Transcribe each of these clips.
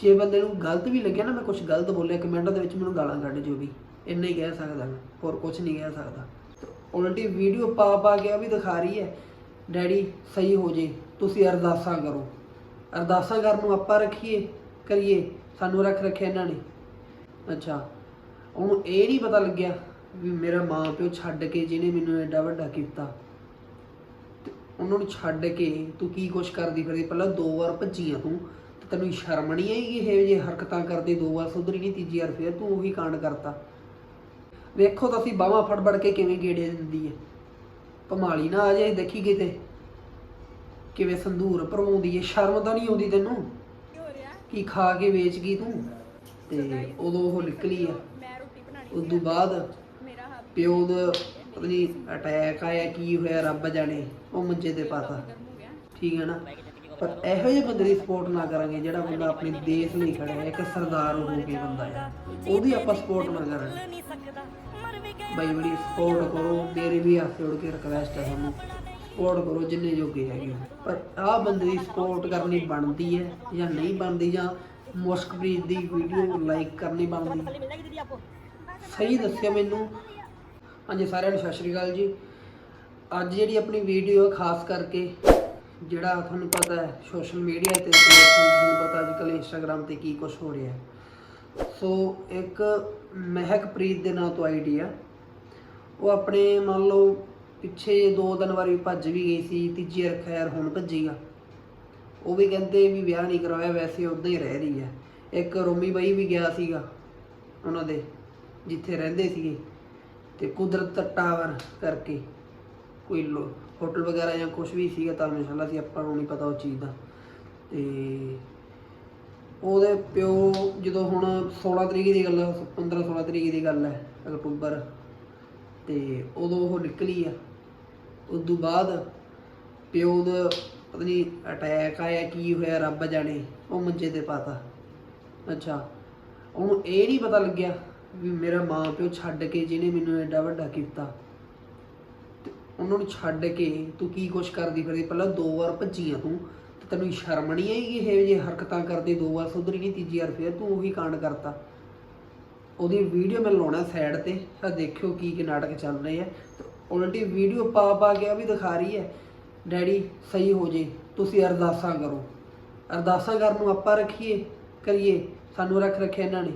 ਜੇ ਬੰਦੇ ਨੂੰ ਗਲਤ ਵੀ ਲੱਗਿਆ ਨਾ, ਮੈਂ ਕੁਝ ਗਲਤ ਬੋਲਿਆ, ਕਮੈਂਟਾਂ ਦੇ ਵਿੱਚ ਮੈਨੂੰ ਗਾਲਾਂ ਕੱਢ ਜੋ ਵੀ। ਇੰਨਾ ਹੀ ਕਹਿ ਸਕਦਾ ਮੈਂ, ਹੋਰ ਕੁਝ ਨਹੀਂ ਕਹਿ ਸਕਦਾ। ਉਲਟੀ ਵੀਡੀਓ ਪਾ ਪਾ ਕੇ ਆ ਵੀ ਦਿਖਾ ਰਹੀ ਹੈ, ਡੈਡੀ, ਸਹੀ ਹੋ ਜੇ, ਤੁਸੀਂ ਅਰਦਾਸਾਂ ਕਰੋ। ਅਰਦਾਸਾਂ ਕਰਨ ਨੂੰ ਆਪਾਂ ਰੱਖੀਏ, ਕਰੀਏ, ਸਾਨੂੰ ਰੱਖ ਰੱਖਿਆ ਇਹਨਾਂ ਨੇ। ਅੱਛਾ, ਉਹਨੂੰ ਇਹ ਨਹੀਂ ਪਤਾ ਲੱਗਿਆ ਵੀ ਮੇਰਾ ਮਾਂ ਪਿਓ ਛੱਡ ਕੇ ਜਿਹਨੇ ਮੈਨੂੰ ਐਡਾ ਵੱਡਾ ਕੀਤਾ। ਤੇ ਉਹਨਾਂ ਨੂੰ ਛੱਡ ਕੇ ਤੂੰ ਕੀ ਕੁਛ ਕਰਦੀ ਫਿਰਦੀ? ਪਹਿਲਾਂ ਦੋ ਵਾਰ ਭੱਜੀਆਂ ਤੂੰ। ਤੈਨੂੰ ਸ਼ਰਮ ਨਹੀਂ ਆਈ ਇਹ ਜੇ ਹਰਕਤਾਂ ਕਰਦੇ ਦੋ ਵਾਰ ਸੁਧਰੀ ਨਹੀਂ ਤੀਜੀ ਵਾਰ ਫੇਰ ਤੂੰ ਉਹੀ ਕਾਂਡ ਕਰਤਾ। ਵੇਖੋ ਤਾਂ ਅਸੀਂ ਬਾਹਾਂ ਫੜ ਫੜ ਕੇ ਕਿਵੇਂ ਗੇੜੇ ਦਿੰਦੀ ਹੈ ਭਮਾਲੀ ਨਾ ਆ ਜਾਏ ਦੇਖੀ ਕਿਤੇ। ਕਿਵੇਂ ਸੰਧੂਰ ਭਰਵਾਉਂਦੀ ਹੈ ਸ਼ਰਮ ਤਾਂ ਨਹੀਂ ਆਉਂਦੀ ਤੈਨੂੰ? ਕੀ ਖਾ ਕੇ ਵੇਚ ਗਈ ਤੂੰ? ਤੇ ਉਦੋਂ ਉਹ ਨਿਕਲੀ ਆ। ਉਸ ਤੋਂ ਬਾਅਦ ਪਿਓ ਦਾ ਪਤਾ ਨਹੀਂ ਅਟੈਕ ਆਇਆ ਕੀ ਹੋਇਆ ਰੱਬ ਜਾਣੇ। ਉਹ ਮੰਜੇ ਹੋ ਗਿਆ। ਠੀਕ ਹੈ ਨਾ? ਪਰ ਇਹੋ ਜਿਹੇ ਬੰਦੇ ਦੀ ਸਪੋਰਟ ਨਾ ਕਰਾਂਗੇ ਜਿਹੜਾ ਬੰਦਾ ਆਪਣੇ ਦੇਸ਼ ਲਈ ਖੜਾ ਹੈ ਇੱਕ ਸਰਦਾਰ ਹੋ ਕੇ ਬੰਦਾ ਹੈ। ਉਹਦੀ ਆਪਾਂ ਸਪੋਰਟ ਨਾ ਕਰਾਂਗੇ। ਬਾਈ ਬੜੀ ਸਪੋਰਟ ਕਰੋ, ਮੇਰੇ ਵੀ ਹੱਥ ਜੋੜ ਕੇ ਰਿਕਵੈਸਟ ਹੈ ਤੁਹਾਨੂੰ ਸਪੋਰਟ ਕਰੋ, ਜਿੰਨੇ ਜੋਗੇ ਹੈਗੇ ਹੋ। ਪਰ ਆਹ ਬੰਦੇ ਦੀ ਸਪੋਰਟ ਕਰਨੀ ਬਣਦੀ ਹੈ ਜਾਂ ਨਹੀਂ ਬਣਦੀ, ਜਾਂ ਮੁਸ਼ਕਪ੍ਰੀਤ ਦੀ ਵੀਡੀਓ ਲਾਈਕ ਕਰਨੀ ਬਣਦੀ। ਸਹੀ ਦੱਸਿਓ ਮੈਨੂੰ। ਹਾਂਜੀ, ਸਾਰਿਆਂ ਨੂੰ ਸਤਿ ਸ਼੍ਰੀ ਅਕਾਲ ਜੀ। ਅੱਜ ਜਿਹੜੀ ਆਪਣੀ ਵੀਡੀਓ ਖਾਸ ਕਰਕੇ ਜਿਹੜਾ ਤੁਹਾਨੂੰ ਪਤਾ ਹੈ ਸੋਸ਼ਲ ਮੀਡੀਆ ਤੇ ਤੁਹਾਨੂੰ ਪਤਾ ਅੱਜ ਕੱਲ੍ਹ ਇੰਸਟਾਗ੍ਰam ਤੇ ਕੀ ਕੁਝ ਹੋ ਰਿਹਾ ਸੋ ਇੱਕ ਮਹਿਕਪ੍ਰੀਤ ਦੇ ਨਾਂ ਤੋਂ ਆਈਡੀ ਆ। ਉਹ ਆਪਣੇ ਮੰਨ ਲਓ ਪਿੱਛੇ ਦੋ ਦਿਨ ਵਾਰੀ ਭੱਜ ਵੀ ਗਈ ਸੀ, ਤੀਜੀ ਵਾਰ ਖੈਰ ਹੁਣ ਭੱਜੀ ਭੱਜੀਗਾ ਉਹ ਵੀ ਕਹਿੰਦੇ ਵੀ ਵਿਆਹ ਨਹੀਂ ਕਰਵਾਇਆ ਵੈਸੇ ਉਦਾਂ ਹੀ ਰਹਿ ਰਹੀ ਹੈ। ਇੱਕ ਰੋਮੀ ਬਾਈ ਵੀ ਗਿਆ ਸੀਗਾ ਉਹਨਾਂ ਦੇ, ਜਿੱਥੇ ਰਹਿੰਦੇ ਸੀਗੇ। ਤੇ ਕੁਦਰਤ ਟਾਵਰ ਕਰਕੇ ਕੋਈ ਲੋ- ਹੋਟਲ ਵਗੈਰਾ ਜਾਂ ਕੁਝ ਵੀ ਸੀਗਾ ਧਰਮਸ਼ਾਲਾ ਸੀ, ਆਪਾਂ ਨੂੰ ਨਹੀਂ ਪਤਾ ਉਹ ਚੀਜ਼ ਦਾ। ਤੇ ਉਹਦੇ ਪਿਓ ਜਦੋਂ ਹੁਣ 16 ਤਰੀਕ ਦੀ ਗੱਲ 15 16 ਤਰੀਕ ਦੀ ਗੱਲ ਹੈ ਅਕਤੂਬਰ, ਤੇ ਉਦੋਂ ਉਹ ਨਿਕਲੀ ਆ। ਉਸ ਤੋਂ ਬਾਅਦ ਪਿਓ ਦਾ ਪਤਾ ਨਹੀਂ ਅਟੈਕ ਆਇਆ, ਕੀ ਹੋਇਆ, ਰੱਬ ਜਾਣੇ, ਉਹ ਮੰਜੇ ਤੇ ਪਾਤਾ। ਅੱਛਾ, ਉਹਨੂੰ ਇਹ ਨਹੀਂ ਪਤਾ ਲੱਗਿਆ ਵੀ ਮੇਰਾ ਮਾਂ ਪਿਓ ਛੱਡ ਕੇ ਜਿਹਨੇ ਮੈਨੂੰ ਐਡਾ ਵੱਡਾ ਕੀਤਾ। ਉਹਨਾਂ ਨੂੰ ਛੱਡ ਕੇ ਤੂੰ ਕੀ ਕੁਛ ਕਰਦੀ ਫਿਰਦੀ? ਪਹਿਲਾਂ ਦੋ ਵਾਰ ਭੱਜੀਆਂ ਤੂੰ, ਤੇ ਤੈਨੂੰ ਸ਼ਰਮ ਨਹੀਂ ਆਈ ਇਹ ਜੇ ਹਰਕਤਾਂ ਕਰਦੇ ਦੋ ਵਾਰ, ਸੁਧਰੀ ਨਹੀਂ, ਤੀਜੀ ਵਾਰ ਫਿਰ ਤੂੰ ਉਹੀ ਕਾਂਡ ਕਰਤਾ? ਉਹਦੀ ਵੀਡੀਓ ਮੈਂ ਲਾਉਣਾ ਸਾਈਡ ਤੇ ਆ ਦੇਖਿਓ ਕੀ ਕੀ ਨਾਟਕ ਚੱਲ ਰਹੇ ਆ। ਤੇ ਉਲਟੀ ਵੀਡੀਓ ਪਾ ਪਾ ਕੇ ਆ ਵੀ ਦਿਖਾ ਰਹੀ ਹੈ ਡੈਡੀ, ਸਹੀ ਹੋ ਜੇ, ਤੁਸੀਂ ਅਰਦਾਸਾਂ ਕਰੋ। ਅਰਦਾਸਾਂ ਕਰਨ ਨੂੰ ਆਪਾਂ ਰੱਖੀਏ, ਕਰੀਏ, ਸਾਨੂੰ ਰੱਖ ਰੱਖਿਆ ਇਹਨਾਂ ਨੇ।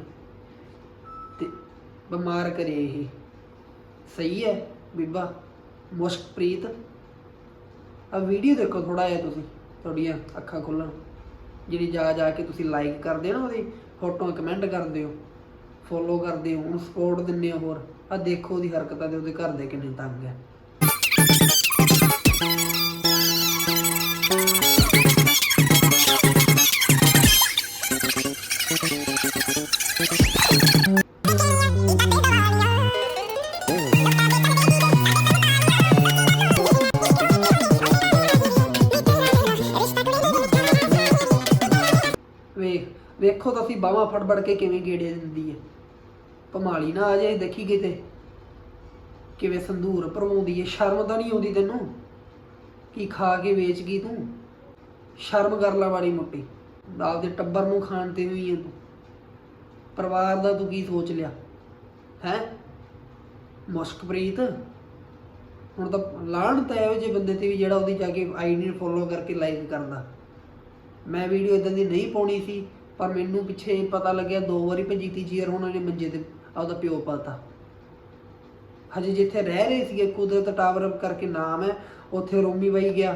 ਤੇ ਬਿਮਾਰ ਕਰੇ ਇਹ। ਸਹੀ ਹੈ, ਬੀਬਾ। ਮੁਸ਼ਕਪ੍ਰੀਤ ਆ ਵੀਡੀਓ ਦੇਖੋ ਥੋੜਾ ਜਿਹਾ ਤੁਸੀਂ, ਤੁਹਾਡੀਆਂ ਅੱਖਾਂ ਖੁੱਲਣ। ਜਿਹੜੀ ਜਾ ਜਾ ਕੇ ਤੁਸੀਂ ਲਾਈਕ ਕਰਦੇ ਹੋ ਨਾ ਉਹਦੀ ਫੋਟੋਆਂ ਕਮੈਂਟ ਕਰਦੇ ਹੋ ਫੋਲੋ ਕਰਦੇ ਹੋ ਉਹਨੂੰ ਸਪੋਰਟ ਦਿੰਦੇ ਹੋ ਹੋਰ। ਆ ਦੇਖੋ ਉਹਦੀ ਹਰਕਤਾਂ ਦੇ ਉਹਦੇ ਘਰ ਦੇ ਕਿੰਨੇ ਤੰਗ ਹੈ। ਵੇਖ ਵੇਖੋ ਤਾਂ ਅਸੀਂ ਬਾਹਾਂ ਫੜ ਫੜ ਕੇ ਕਿਵੇਂ ਗੇੜੇ ਦਿੰਦੀ ਹੈ। ਭਮਾਲੀ ਨਾ ਆ ਜਾਏ, ਦੇਖੀ ਕਿਤੇ। ਕਿਵੇਂ ਸੰਧੂਰ ਭਰਵਾਉਂਦੀ ਹੈ। ਸ਼ਰਮ ਤਾਂ ਨਹੀਂ ਆਉਂਦੀ ਤੈਨੂੰ? ਕੀ ਖਾ ਕੇ ਵੇਚ ਗਈ ਤੂੰ? ਸ਼ਰਮ ਕਰ ਲੈ ਮਾੜੀ ਮੋਟੀ। ਆਪਦੇ ਟੱਬਰ ਨੂੰ ਖਾਣ ਤੇ ਵੀ ਹੈ ਤੂੰ। ਪਰਿਵਾਰ ਦਾ ਤੂੰ ਕੀ ਸੋਚ ਲਿਆ? ਹੈ? ਮੁਸ਼ਕਪ੍ਰੀਤ ਹੁਣ ਤਾਂ ਲਾਣ ਤਾਂ ਇਹੋ ਜਿਹੇ ਬੰਦੇ ਤੇ ਵੀ ਜਿਹੜਾ ਉਹਦੀ ਜਾ ਕੇ ਆਈਡੀ ਨੂੰ ਫੋਲੋ ਕਰਕੇ ਲਾਈਕ ਕਰਦਾ। ਮੈਂ ਵੀਡੀਓ ਇਦਾਂ ਦੀ ਨਹੀਂ ਪਾਉਣੀ ਸੀ। ਪਰ ਮੈਨੂੰ ਪਿੱਛੇ ਪਤਾ ਲੱਗਿਆ ਦੋ ਵਾਰੀ ਭੱਜੀ ਤੀਜੀ ਵਾਰ ਉਹਨਾਂ ਨੇ ਮੰਜੇ ਤੇ ਆਪਦਾ ਪਿਓ ਪਾਤਾ ਹਜੇ ਜਿੱਥੇ ਰਹਿ ਰਹੇ ਸੀਗੇ, ਕੁਦਰਤ ਟਾਵਰ ਕਰਕੇ ਨਾਮ ਹੈ, ਉੱਥੇ ਰੋਮੀ ਬਾਈ ਗਿਆ।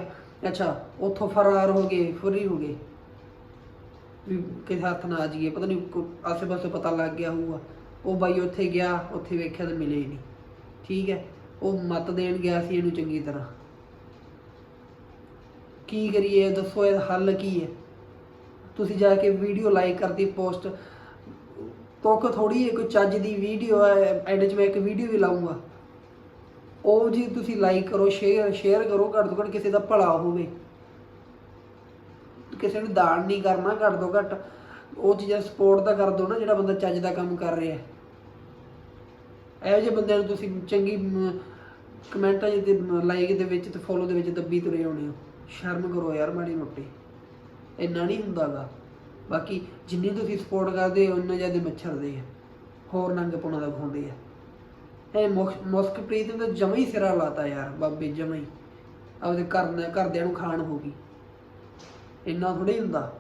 ਅੱਛਾ, ਉੱਥੋਂ ਫਰਾਰ ਹੋ ਗਏ, ਫਰੀ ਹੋ ਗਏ। ਵੀ ਕਿਸੇ ਹੱਥ ਨਾ ਆ ਜਾਈਏ ਪਤਾ ਨਹੀਂ ਆਸੇ ਪਾਸੇ ਪਤਾ ਲੱਗ ਗਿਆ ਹੋਊਗਾ। ਉਹ ਬਾਈ ਉੱਥੇ ਗਿਆ, ਉੱਥੇ ਵੇਖਿਆ ਤਾਂ ਮਿਲੇ ਹੀ ਨਹੀਂ ਠੀਕ ਹੈ, ਉਹ ਮਤ ਦੇਣ ਗਿਆ ਸੀ ਇਹਨੂੰ ਚੰਗੀ ਤਰ੍ਹਾਂ। ਕੀ ਕਰੀਏ, ਦੱਸੋ ਇਹਦਾ ਹੱਲ ਕੀ ਹੈ? ਤੁਸੀਂ ਜਾ ਕੇ ਵੀਡੀਓ ਲਾਈਕ ਕਰਦੀ ਪੋਸਟ ਤੋਕ ਥੋੜੀ ਹੈ ਕੋਈ ਚੱਜ ਦੀ ਵੀਡੀਓ ਹੈ ਐਂਡ 'ਚ ਮੈਂ ਇੱਕ ਵੀਡੀਓ ਵੀ ਲਾਉਂਗਾ ਉਹ ਜੀ ਤੁਸੀਂ ਲਾਈਕ ਕਰੋ ਸ਼ੇਅਰ ਸ਼ੇਅਰ ਕਰੋ, ਘੱਟ ਤੋਂ ਘੱਟ ਕਿਸੇ ਦਾ ਭਲਾ ਹੋਵੇ। ਕਿਸੇ ਨੂੰ ਦਾਨ ਨਹੀਂ ਕਰਨਾ, ਘੱਟ ਤੋਂ ਘੱਟ ਉਹ ਚੀਜ਼ਾਂ ਸਪੋਰਟ ਤਾਂ ਕਰ ਦਿਓ ਨਾ, ਜਿਹੜਾ ਬੰਦਾ ਚੱਜ ਦਾ ਕੰਮ ਕਰ ਰਿਹਾ। ਹੈ ਇਹੋ ਜਿਹੇ ਬੰਦਿਆਂ ਨੂੰ ਤੁਸੀਂ ਚੰਗੀ ਕਮੈਂਟਾਂ ਤੇ ਲਾਈਕ ਦੇ ਵਿੱਚ ਤੇ ਫੋਲੋ ਦੇ ਵਿੱਚ ਦੱਬੀ ਤੁਰੇ ਹੋਣੇ ਹੋ। ਸ਼ਰਮ ਕਰੋ ਯਾਰ ਮਾੜੀ ਮੋਟੀ। ਇੰਨਾ ਨਹੀਂ ਹੁੰਦਾਗਾ। ਬਾਕੀ ਜਿੰਨੀ ਤੁਸੀਂ ਸਪੋਰਟ ਕਰਦੇ ਹੋ ਉਨੇ ਜ਼ਿਆਦਾ ਮੱਛਰਦੇ ਆ। ਹੋਰ ਨੰਗ ਪੁਣਾ ਦਾ ਖੁੰਦੇ ਆ। ਇਹ ਮੁਸਕਪ੍ਰੀਤ ਨੇ ਤਾਂ ਜਮਾ ਹੀ ਸਿਰਾ ਲਾਤਾ ਯਾਰ ਬਾਬੇ ਜਮਾ ਹੀ। ਆਪਦੇ ਘਰ ਨੇ ਘਰਦਿਆਂ ਨੂੰ ਖਾਣ ਹੋ ਗਈ। ਇੰਨਾ ਥੋੜੀ ਹੁੰਦਾ।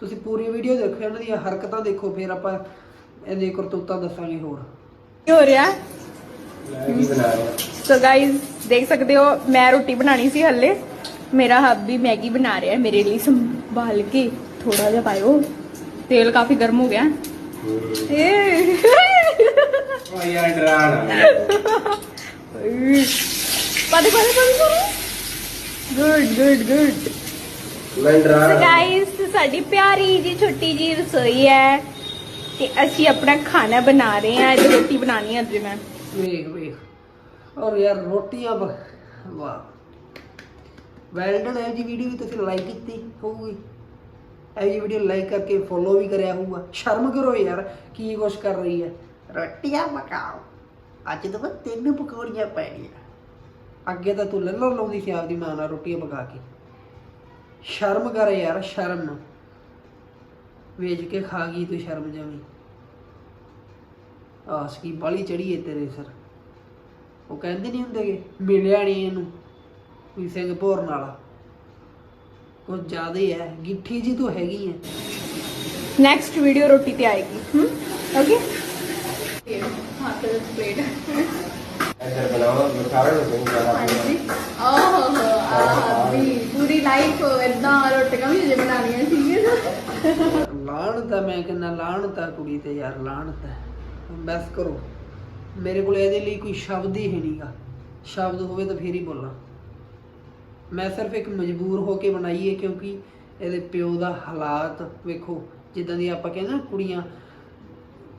ਤੁਸੀਂ ਪੂਰੀ ਵੀਡੀਓ ਦੇਖੋ ਇਹਨਾਂ ਦੀਆਂ ਹਰਕਤਾਂ ਦੇਖੋ ਫਿਰ ਆਪਾਂ ਇਹਦੇ ਕਰਤੂਤਾਂ ਦੱਸਾਂਗੇ ਹੋਰ। ਕੀ ਹੋ ਰਿਹਾ? ਸੋ ਗਾਇਜ਼ ਦੇਖ ਸਕਦੇ ਹੋ ਮੈਂ ਰੋਟੀ ਬਣਾਣੀ ਸੀ ਹੱਲੇ। ਮੇਰਾ ਹੱਬੀ ਮੈਗੀ ਬਣਾ ਰਿਹਾ ਹੈ ਮੇਰੇ ਲਈ ਸੰਭਾਲ ਕੇ ਥੋੜਾ ਜਿਹਾ ਪਾਇਓ ਤੇਲ ਕਾਫੀ ਗਰਮ ਹੋ ਗਿਆ ਏ ਉਹ ਯਾਰ ਡਰਾਣਾ ਪਾਦੇ ਪਾਦੇ ਪਾਦੇ ਪਾਦੇ ਗੁੱਡ ਗੁੱਡ ਗੁੱਡ ਮੈਂ ਸੋ ਡਰਾਣਾ ਗਾਇਸ ਸਾਡੀ ਪਿਆਰੀ ਜੀ ਛੋਟੀ ਜੀ ਰਸੋਈ ਹੈ ਤੇ ਅਸੀਂ ਆਪਣਾ ਖਾਣਾ ਬਣਾ ਰਹੇ ਹਾਂ ਅੱਜ ਰੋਟੀ ਬਣਾਣੀ ਹੈ ਅੱਜ ਮੈਂ ਵੇਖ ਵੇਖ ਔਰ ਯਾਰ ਰੋਟੀਆਂ ਬ- ਵਾਹ ਵੈਲਡਨ ਹੈ ਜੀ ਵੀਡੀਓ ਵੀ ਤੁਸੀਂ ਲਾਈਕ ਕੀਤੀ ਹੋਊਗੀ। ਇਹ ਜੀ ਵੀਡੀਓ ਲਾਈਕ ਕਰਕੇ ਫੋਲੋ ਵੀ ਕਰਿਆ ਹੋਊਗਾ। ਸ਼ਰਮ ਕਰੋ ਯਾਰ, ਕੀ ਕੁਛ ਕਰ ਰਹੀ ਹੈ। ਰੋਟੀਆਂ ਪਕਾਓ। ਅੱਜ ਤਾਂ ਮੈਂ ਤਿੰਨ ਪਕੌੜੀਆਂ ਪੈਣੀਆਂ। ਅੱਗੇ ਤਾਂ ਤੂੰ ਲੱਲੋ ਲਾਉਂਦੀ ਸੀ ਆਪਦੀ ਮਾਂ ਨਾਲ ਰੋਟੀਆਂ ਪਕਾ ਕੇ। ਸ਼ਰਮ ਕਰ ਯਾਰ, ਸ਼ਰਮ। ਵੇਚ ਕੇ ਖਾ ਗਈ ਤੂੰ ਸ਼ਰਮ ਜਮੀ। ਆਸਕੀ ਬਾਲੀ ਚੜੀ ਏ ਤੇਰੇ ਸਰ। ਉਹ ਕਹਿੰਦੇ ਨਹੀਂ ਹੁੰਦੇ ਕਿ ਮਿਲਿਆ ਨਹੀਂ ਇਹਨੂੰ। ਕੋਈ ਸਿੰਘ ਭੋਰਨ ਵਾਲਾ ਕੁਝ ਜ਼ਿਆਦਾ ਹੈ ਗਿੱਠੀ ਜੀ ਤੋਂ ਹੈਗੀ ਹੈ। ਨੈਕਸਟ ਵੀਡੀਓ ਰੋਟੀ ਤੇ ਆਏਗੀ। ਹਮ ਓਕੇ ਲਾਣ ਤਾਂ ਮੈਂ ਕਹਿੰਦਾ ਲਾਣ ਤਾਂ ਕੁੜੀ ਤੇ ਯਾਰ ਲਾਣ ਤਾਂ ਬਸ ਕਰੋ। ਮੇਰੇ ਕੋਲ ਇਹਦੇ ਲਈ ਕੋਈ ਸ਼ਬਦ ਹੀ ਨਹੀਂਗਾ ਸ਼ਬਦ ਹੋਵੇ ਤਾਂ ਫੇਰ ਹੀ ਬੋਲਾਂ। ਮੈਂ ਸਿਰਫ ਇੱਕ ਮਜਬੂਰ ਹੋ ਕੇ ਬਣਾਈ ਹੈ ਕਿਉਂਕਿ ਇਹਦੇ ਪਿਓ ਦਾ ਹਾਲਾਤ ਵੇਖੋ, ਜਿੱਦਾਂ ਦੀ ਆਪਾਂ ਕਹਿੰਦੇ ਨਾ ਕੁੜੀਆਂ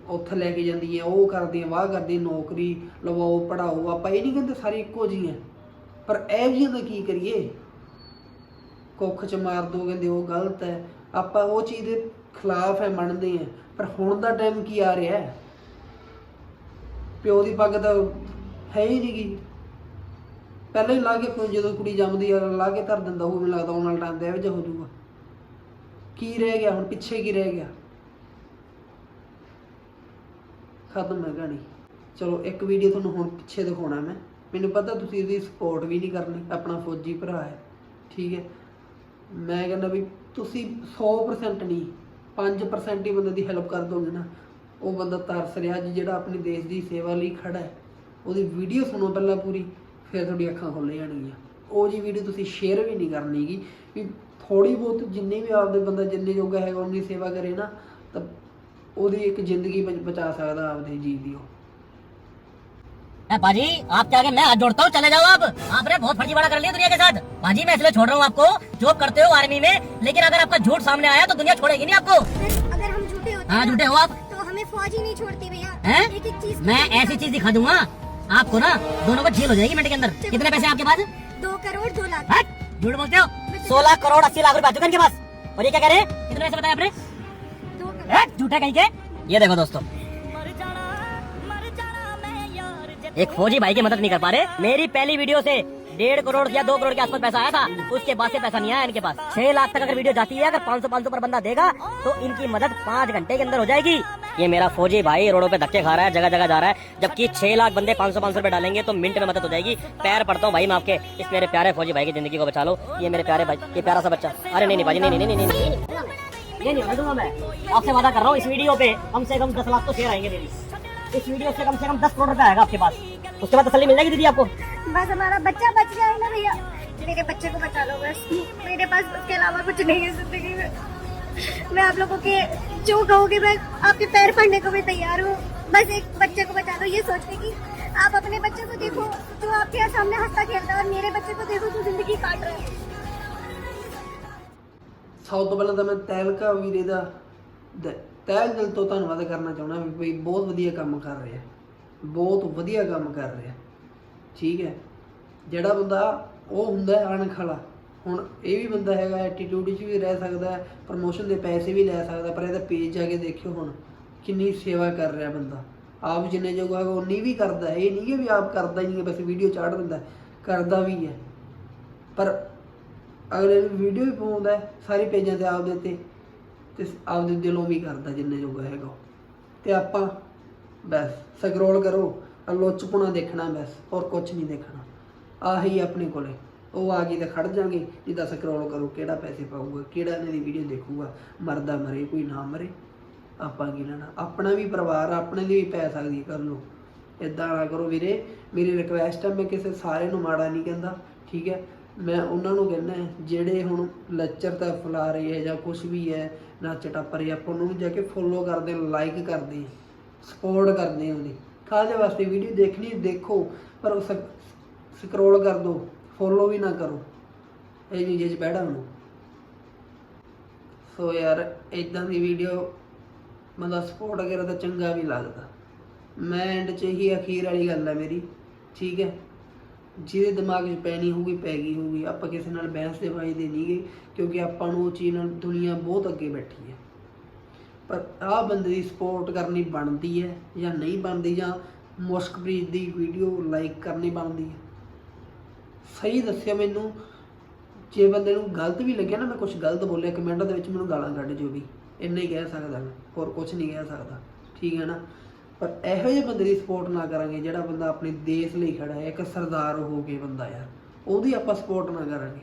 ਉੱਥੇ ਲੈ ਕੇ ਜਾਂਦੀਆਂ, ਉਹ ਕਰਦੀਆਂ, ਵਾਹ ਕਰਦੀਆਂ, ਨੌਕਰੀ ਲਵਾਓ ਪੜਾਓ ਆਪਾਂ ਇਹ ਨਹੀਂ ਕਹਿੰਦੇ ਸਾਰੇ ਇੱਕੋ ਜਿਹੇ ਪਰ ਇਹ ਜਿਹੀਆਂ ਦਾ ਕੀ ਕਰੀਏ? ਕੁੱਖ ਚ ਮਾਰ ਦੋ ਕਹਿੰਦੇ, ਉਹ ਗਲਤ ਹੈ। ਆਪਾਂ ਉਹ ਚੀਜ਼ ਦੇ ਖਿਲਾਫ ਹੈ, ਮੰਨਦੇ ਆ ਪਰ ਹੁਣ ਦਾ ਟਾਈਮ ਕੀ ਆ ਰਿਹਾ ਹੈ? ਪਿਓ ਦੀ ਪੱਗ ਤਾਂ ਹੈ ਹੀ ਨਹੀਂ ਗੀ। ਪਹਿਲਾਂ ਹੀ ਲਾ ਕੇ ਫਿਰ ਜਦੋਂ ਕੁੜੀ ਜੰਮਦੀ ਆ, ਲਾ ਕੇ ਧਰ ਦਿੰਦਾ ਉਹ ਮੈਨੂੰ ਲੱਗਦਾ ਆਉਣ ਨਾਲ ਟਾਈਮ ਦੇ ਇਹੋ ਜਿਹਾ ਹੋ ਜਾਊਗਾ। ਕੀ ਰਹਿ ਗਿਆ, ਹੁਣ ਪਿੱਛੇ ਕੀ ਰਹਿ ਗਿਆ? ਖਤਮ ਹੈ ਕਹਾਣੀ। ਚਲੋ, ਇੱਕ ਵੀਡੀਓ ਤੁਹਾਨੂੰ ਹੁਣ ਪਿੱਛੇ ਦਿਖਾਉਣਾ ਮੈਂ। ਮੈਨੂੰ ਪਤਾ ਤੁਸੀਂ ਇਹਦੀ ਸਪੋਰਟ ਵੀ ਨਹੀਂ ਕਰਨੀ, ਆਪਣਾ ਫੌਜੀ ਭਰਾ ਹੈ, ਠੀਕ ਹੈ? ਮੈਂ ਕਹਿੰਦਾ ਵੀ ਤੁਸੀਂ 100% ਨਹੀਂ 5% ਹੀ ਬੰਦੇ ਦੀ ਹੈਲਪ ਕਰ ਦੋਗੇ ਨਾ। ਉਹ ਬੰਦਾ ਤਰਸ ਰਿਹਾ ਜੀ, ਜਿਹੜਾ ਆਪਣੇ ਦੇਸ਼ ਦੀ ਸੇਵਾ ਲਈ ਖੜਾ ਹੈ। ਉਹਦੀ ਵੀਡੀਓ ਸੁਣੋ ਪਹਿਲਾਂ ਪੂਰੀ। ਫਿਰ ਤੁਹਾਡੀ ਅੱਖਾਂ ਖੁੱਲ ਜਾਣਗੀਆਂ ਉਹ ਜੀ ਵੀਡੀਓ ਤੁਸੀਂ ਸ਼ੇਅਰ ਵੀ ਨਹੀਂ ਕਰਨੀਗੀ ਵੀ ਥੋੜੀ ਬਹੁਤ ਜਿੰਨੀ ਵੀ ਆਪਦੇ ਬੰਦਾ ਜਿੰਨੇ ਜੋਗਾ ਹੈਗਾ ਉਨੀ ਸੇਵਾ ਕਰੇ ਨਾ ਤਾਂ ਉਹਦੀ ਇੱਕ ਜ਼ਿੰਦਗੀ ਬਚ- ਬਚਾ ਸਕਦਾ ਆਪਦੇ ਜੀ ਦੀ ਉਹ ए पाजी आपके आगे मैं हाथ जोड़ता हूँ चले जाओ आप आपने बहुत फर्जीवाड़ा कर लिया दुनिया के साथ पाजी मैं इसलिए छोड़ रहा हूँ आपको जॉब करते हो आर्मी में लेकिन अगर आपका झूठ सामने आया तो दुनिया छोड़ेगी नहीं आपको अगर हम झूठे होते हाँ ना, झूठे हो आप तो हमें फौज ही नहीं छोड़ती भैया हैं एक एक चीज मैं ऐसी चीज दिखा दूंगा आपको ना दोनों को झील हो जाएगी मिनट के अंदर। कितने पैसे आपके पास? दो करोड़ दो लाख। झूठ बोलते हो? सोलह करोड़ अस्सी लाख रूपए इनके पास। और ये क्या कह रहे हैं? कितने पैसे बताए आपने? झूठा कहीं के? ये देखो दोस्तों। एक फौजी भाई की मदद नहीं कर पा रहे। मेरी पहली वीडियो से डेढ़ करोड़ या दो करोड़ के आसपास पैसा आया था। उसके बाद से पैसा नहीं आया इनके पास। छह लाख तक अगर वीडियो जाती है अगर पाँच सौ पाँच सौ पर बंदा देगा तो इनकी मदद पाँच घंटे के अंदर हो जाएगी। ये मेरा फौजी भाई रोडों पे धक्के खा रहा है जगह जगह जा रहा है। जबकि छह लाख बंदे पाँच सौ पाँच सौ डालेंगे तो मिनट में मदद हो जाएगी। पैर पड़ता हूँ भाई मैं आपके। इस मेरे प्यारे फौजी भाई की ज़िंदगी को बचा लो। ये मेरे प्यारे भाई, ये प्यारा सा बच्चा। अरे नहीं भाई, नहीं नहीं नहीं नहीं नहीं। नहीं मैं आपसे वादा कर रहा हूँ, इस वीडियो पे कम से कम दस लाख तो शेयर आएँगे मेरी। इस वीडियो से कम से कम दस करोड़ रुपया आएगा आपके पास। उसके बाद तसली मिल जाएगी दीदी आपको। बस हमारा बच्चा बच जाए ना भैया। मेरे बच्चे को बचा लो बस। मेरे पास उसके अलावा कुछ नहीं है ज़िंदगी में। मैं आप लोगों के जो कहोगे मैं आपके पैर पड़ने को भी तैयार हूँ बस एक बच्चे को बचा दो ये सोच के कि आप अपने बच्चे को देखो जो आपके यहाँ सामने हंसता खेलता है और मेरे बच्चे को देखो जो जिंदगी काट रहा है ਸਭ ਤੋਂ ਪਹਿਲਾਂ ਤਾਂ ਮੈਂ ਤਹਿਲਕਾ ਵੀਰੇ ਦਾ ਦ- ਤਹਿ ਦਿਲ ਤੋਂ ਧੰਨਵਾਦ ਕਰਨਾ ਚਾਹੁੰਦਾ ਵੀ ਬਈ ਬਹੁਤ ਵਧੀਆ ਕੰਮ ਕਰ ਰਿਹਾ ਬਹੁਤ ਵਧੀਆ ਕੰਮ ਕਰ ਰਿਹਾ ਠੀਕ ਹੈ ਜਿਹੜਾ ਬੰਦਾ ਉਹ ਹੁੰਦਾ ਹੈ ਅਣਖ ਵਾਲਾ ਹੁਣ ਇਹ ਵੀ ਬੰਦਾ ਹੈਗਾ ਐਟੀਟਿਊਡ 'ਚ ਵੀ ਰਹਿ ਸਕਦਾ ਪ੍ਰਮੋਸ਼ਨ ਦੇ ਪੈਸੇ ਵੀ ਲੈ ਸਕਦਾ ਪਰ ਇਹਦਾ ਪੇਜ ਜਾ ਕੇ ਦੇਖਿਓ ਹੁਣ ਕਿੰਨੀ ਸੇਵਾ ਕਰ ਰਿਹਾ ਬੰਦਾ। ਆਪ ਜਿੰਨੇ ਜੋਗਾ ਹੈਗਾ ਉਨੀ ਵੀ ਕਰਦਾ ਇਹ ਨਹੀਂ ਕਿ ਵੀ ਆਪ ਕਰਦਾ ਹੀ ਨਹੀਂ ਬਸ ਵੀਡੀਓ ਚਾੜ ਦਿੰਦਾ ਕਰਦਾ ਵੀ ਹੈ। ਪਰ ਅਗਲੇ ਨੂੰ ਵੀਡੀਓ ਵੀ ਪਾਉਂਦਾ ਹੈ, ਸਾਰੇ ਪੇਜਾਂ ਤੇ ਆਪਦੇ ਤੇ ਤੇ ਆਪਦੇ ਦਿਲੋਂ ਵੀ ਕਰਦਾ ਜਿੰਨੇ ਜੋਗਾ ਹੈਗਾ ਉਹ। ਤੇ ਆਪਾਂ ਬਸ ਸਕਰੋਲ ਕਰੋ ਆਹ ਲੁੱਚਪੁਣਾ ਦੇਖਣਾ ਬਸ ਔਰ ਕੁਝ ਨਹੀਂ ਦੇਖਣਾ। ਆਹੀ ਆਪਣੇ ਕੋਲੇ। ਉਹ ਆ ਗਈ ਤਾਂ ਖੜ ਜਾਾਂਗੇ ਜਿੱਦਾਂ ਸਕਰੋਲ ਕਰੋ ਕਿਹੜਾ ਪੈਸੇ ਪਾਊਗਾ, ਕਿਹੜਾ ਇਹਨਾਂ ਦੀ ਵੀਡੀਓ ਦੇਖੂਗਾ, ਮਰਦਾ ਮਰੇ, ਕੋਈ ਨਾ ਮਰੇ। ਆਪਾਂ ਕੀ ਲੈਣਾ? ਆਪਣਾ ਵੀ ਪਰਿਵਾਰ, ਆਪਣੇ ਲਈ ਵੀ ਪੈ ਸਕਦੀ ਕਰ ਲਓ ਇਦਾਂ ਨਾ ਕਰੋ ਵੀਰੇ, ਮੇਰੀ ਰਿਕਵੈਸਟ ਹੈ ਮੈਂ ਕਿਸੇ ਸਾਰੇ ਨੂੰ ਮਾੜਾ ਨਹੀਂ ਕਹਿੰਦਾ, ਠੀਕ ਹੈ? ਮੈਂ ਉਹਨਾਂ ਨੂੰ ਕਹਿੰਦਾ ਜਿਹੜੇ ਹੁਣ ਲੈਕਚਰ ਤਾਂ ਫਲਾ ਰਹੇ ਹੈ ਜਾਂ ਕੁਝ ਵੀ ਹੈ ਨੱਚ ਟੱਪ ਰਹੇ, ਆਪਾਂ ਉਹਨਾਂ ਨੂੰ ਜਾ ਕੇ ਫੋਲੋ ਕਰਦੇ ਲਾਈਕ ਕਰਦੇ ਸਪੋਰਟ ਕਰਦੇ ਹਾਂ ਉਹਦੀ। ਕਾਹਦੇ ਵਾਸਤੇ? ਵੀਡੀਓ ਦੇਖਣੀ, ਦੇਖੋ, ਪਰ ਉਹ ਸਕਰੋਲ ਕਰ ਦਿਓ ਫੋਲੋ ਵੀ ਨਾ ਕਰੋ। ਇਹ ਚੀਜ਼ 'ਚ ਬੈਠਾ ਨੂੰ ਸੋ ਯਾਰ ਇਦਾਂ ਦੀ ਵੀਡੀਓ ਮਤਲਬ ਸਪੋਰਟ ਕਰੇ ਤਾਂ ਚੰਗਾ ਵੀ ਲੱਗਦਾ। ਮੈਂ ਐਂਡ 'ਚ ਹੀ ਅਖੀਰ ਵਾਲੀ ਗੱਲ ਹੈ ਮੇਰੀ, ਠੀਕ ਹੈ? ਜਿਹਦੇ ਦਿਮਾਗ 'ਚ ਪੈਣੀ ਹੋਊਗੀ, ਪੈ ਗਈ ਹੋਊਗੀ। ਆਪਾਂ ਕਿਸੇ ਨਾਲ ਬਹਿਸ ਦੇ ਵਾਈ ਨਹੀਂ ਗਏ, ਕਿਉਂਕਿ ਆਪਾਂ ਨੂੰ ਉਹ ਚੀਜ਼ ਨਾਲ ਦੁਨੀਆ ਬਹੁਤ ਅੱਗੇ ਬੈਠੀ ਹੈ। ਪਰ ਆਹ ਬੰਦੇ ਦੀ ਸਪੋਰਟ ਕਰਨੀ ਬਣਦੀ ਹੈ ਜਾਂ ਨਹੀਂ ਬਣਦੀ ਜਾਂ ਮੁਸ਼ਕਪ੍ਰੀਤ ਦੀ ਵੀਡੀਓ ਲਾਈਕ ਕਰਨੀ ਬਣਦੀ ਹੈ। ਸਹੀ ਦੱਸਿਓ ਮੈਨੂੰ। ਜੇ ਬੰਦੇ ਨੂੰ ਗਲਤ ਵੀ ਲੱਗਿਆ ਨਾ, ਮੈਂ ਕੁਝ ਗਲਤ ਬੋਲਿਆ, ਕਮੈਂਟਾਂ ਦੇ ਵਿੱਚ ਮੈਨੂੰ ਗਾਲਾਂ ਕੱਢ ਜੋ ਵੀ। ਇੰਨਾ ਹੀ ਕਹਿ ਸਕਦਾ ਮੈਂ, ਹੋਰ ਕੁਝ ਨਹੀਂ ਕਹਿ ਸਕਦਾ। ਠੀਕ ਹੈ ਨਾ? ਪਰ ਇਹੋ ਜਿਹੇ ਬੰਦੇ ਦੀ ਸਪੋਰਟ ਨਾ ਕਰਾਂਗੇ, ਜਿਹੜਾ ਬੰਦਾ ਆਪਣੇ ਦੇਸ਼ ਲਈ ਖੜਾ ਹੈ, ਇੱਕ ਸਰਦਾਰ ਹੋ ਕੇ ਬੰਦਾ ਯਾਰ। ਉਹਦੀ ਆਪਾਂ ਸਪੋਰਟ ਨਾ ਕਰਾਂਗੇ।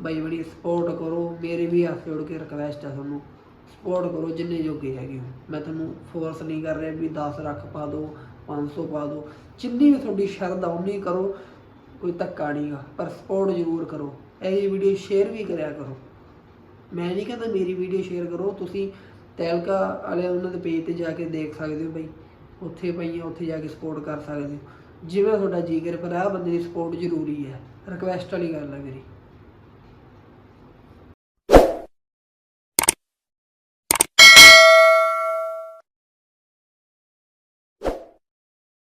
ਬਾਈ ਬੜੀ ਸਪੋਰਟ ਕਰੋ, ਮੇਰੇ ਵੀ ਹੱਥ ਜੋੜ ਕੇ ਰਿਕਵੈਸਟ ਆ ਤੁਹਾਨੂੰ। ਸਪੋਰਟ ਕਰੋ, ਜਿੰਨੇ ਜੋਗੇ ਹੈਗੇ ਹੋ। ਮੈਂ ਤੁਹਾਨੂੰ ਫੋਰਸ ਨਹੀਂ ਕਰ ਰਿਹਾ ਵੀ 10 ਲੱਖ ਪਾ ਦਿਓ 500 ਪਾ ਦਿਓ। ਜਿੰਨੀ ਵੀ ਤੁਹਾਡੀ ਸ਼ਰਧਾ, ਉਨੀ ਕਰੋ। ਕੋਈ ਧੱਕਾ ਨਹੀਂਗਾ ਪਰ ਸਪੋਰਟ ਜ਼ਰੂਰ ਕਰੋ। ਇਹ ਵੀਡੀਓ ਸ਼ੇਅਰ ਵੀ ਕਰਿਆ ਕਰੋ। ਮੈਂ ਨਹੀਂ ਕਹਿੰਦਾ ਮੇਰੀ ਵੀਡੀਓ ਸ਼ੇਅਰ ਕਰੋ, ਤੁਸੀਂ ਤੈਲਕਾ ਵਾਲੇ ਉਹਨਾਂ ਦੇ ਪੇਜ ਤੇ ਜਾ ਕੇ ਦੇਖ ਸਕਦੇ ਹੋ ਬਈ। ਉੱਥੇ ਪਈਆਂ, ਉੱਥੇ ਜਾ ਕੇ ਸਪੋਰਟ ਕਰ ਸਕਦੇ ਹੋ। ਜਿਵੇਂ ਤੁਹਾਡਾ ਜੀ ਕਰੇ ਪਰ ਆਹ ਬੰਦੇ ਦੀ ਸਪੋਰਟ ਜ਼ਰੂਰੀ ਹੈ। ਰਿਕਵੈਸਟ ਵਾਲੀ ਗੱਲ ਹੈ ਮੇਰੀ।